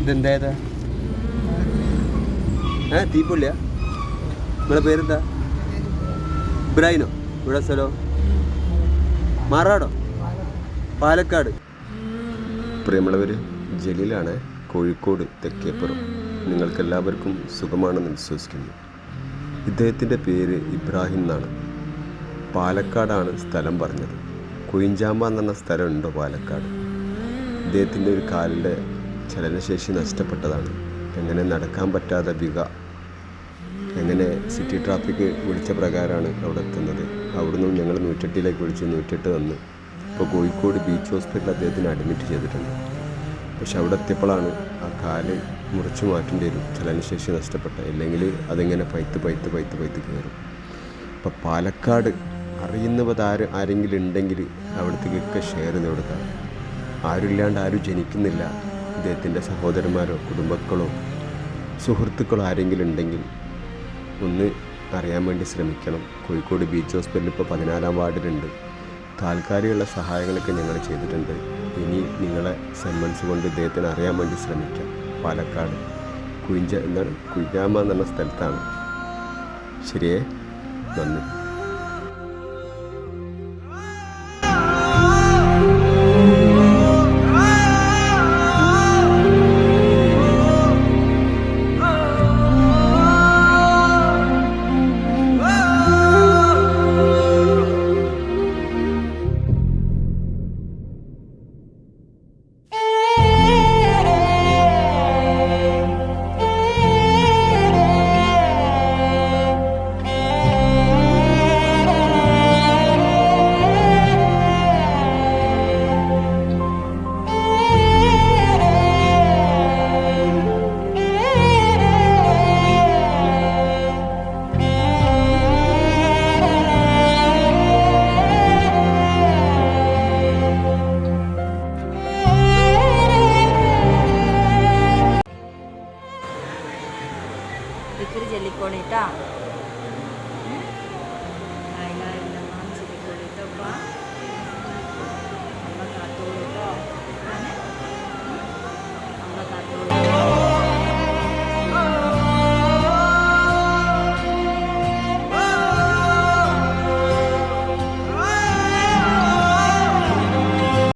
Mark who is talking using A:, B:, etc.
A: ഇതെന്തായതാ ഏ തീപ്പൊള്ളിയാ? നിങ്ങളെ പേരെന്താ? ഇബ്രാഹിനോ ഇവിടെ സ്ഥലോ? മാറാടോ? പാലക്കാട്. പ്രിയമുള്ളവർ ജലീലാണ് കോഴിക്കോട് തെക്കേപ്പുറം. നിങ്ങൾക്കെല്ലാവർക്കും സുഖമാണെന്ന് വിശ്വസിക്കുന്നു. ഇദ്ദേഹത്തിന്റെ പേര് ഇബ്രാഹിം എന്നാണ്. പാലക്കാടാണ് സ്ഥലം പറഞ്ഞത്. കുയിഞ്ചാമ്പ എന്ന സ്ഥലമുണ്ടോ പാലക്കാട്. ഇദ്ദേഹത്തിന്റെ ഒരു കാലിന്റെ ചലനശേഷി നഷ്ടപ്പെട്ടതാണ്. എങ്ങനെ നടക്കാൻ പറ്റാതെ വിക എങ്ങനെ സിറ്റി ട്രാഫിക് വിളിച്ച പ്രകാരമാണ് അവിടെ എത്തുന്നത്. അവിടുന്ന് ഞങ്ങൾ നൂറ്റെട്ടിലേക്ക് വിളിച്ച് നൂറ്റെട്ട് വന്ന്. ഇപ്പോൾ കോഴിക്കോട് ബീച്ച് ഹോസ്പിറ്റലിൽ അദ്ദേഹത്തിന് അഡ്മിറ്റ് ചെയ്തിട്ടുണ്ട്. പക്ഷെ അവിടെ എത്തിയപ്പോഴാണ് ആ കാൽ മുറിച്ചു മാറ്റേണ്ടി വരും ചലനശേഷി നഷ്ടപ്പെട്ട. അല്ലെങ്കിൽ അതിങ്ങനെ പൈത്ത് പൈത്ത് പൈത്ത് പൈത്ത് കയറും. അപ്പോൾ പാലക്കാട് അറിയുന്നവർ ആര് ആരെങ്കിലും ഉണ്ടെങ്കിൽ അവിടത്തേക്കൊക്കെ ഷെയർ ചെയ്ത് കൊടുക്കാം. ആരുമില്ലാണ്ട് ആരും ജനിക്കുന്നില്ല. ഇദ്ദേഹത്തിന്റെ സഹോദരന്മാരോ കുടുംബക്കളോ സുഹൃത്തുക്കളോ ആരെങ്കിലും ഉണ്ടെങ്കിൽ ഒന്ന് അറിയാൻ വേണ്ടി ശ്രമിക്കണം. കോഴിക്കോട് ബീച്ച് ഹോസ്പിറ്റലിൽ ഇപ്പോൾ പതിനാലാം വാർഡിലുണ്ട്. താൽക്കാലികമുള്ള സഹായങ്ങളൊക്കെ ഞങ്ങൾ ചെയ്തിട്ടുണ്ട്. ഇനി നിങ്ങളെ സെൻമൻസ് കൊണ്ട് ഇദ്ദേഹത്തിന് അറിയാൻ വേണ്ടി ശ്രമിക്കാം. പാലക്കാട് കുയിഞ്ച എന്താണ് കുയിഞ്ഞാമ എന്നുള്ള സ്ഥലത്താണ്. ശരിയേ? നന്ദി.
B: ഇത്തിരി ചെല്ലിക്കോളിട്ടാ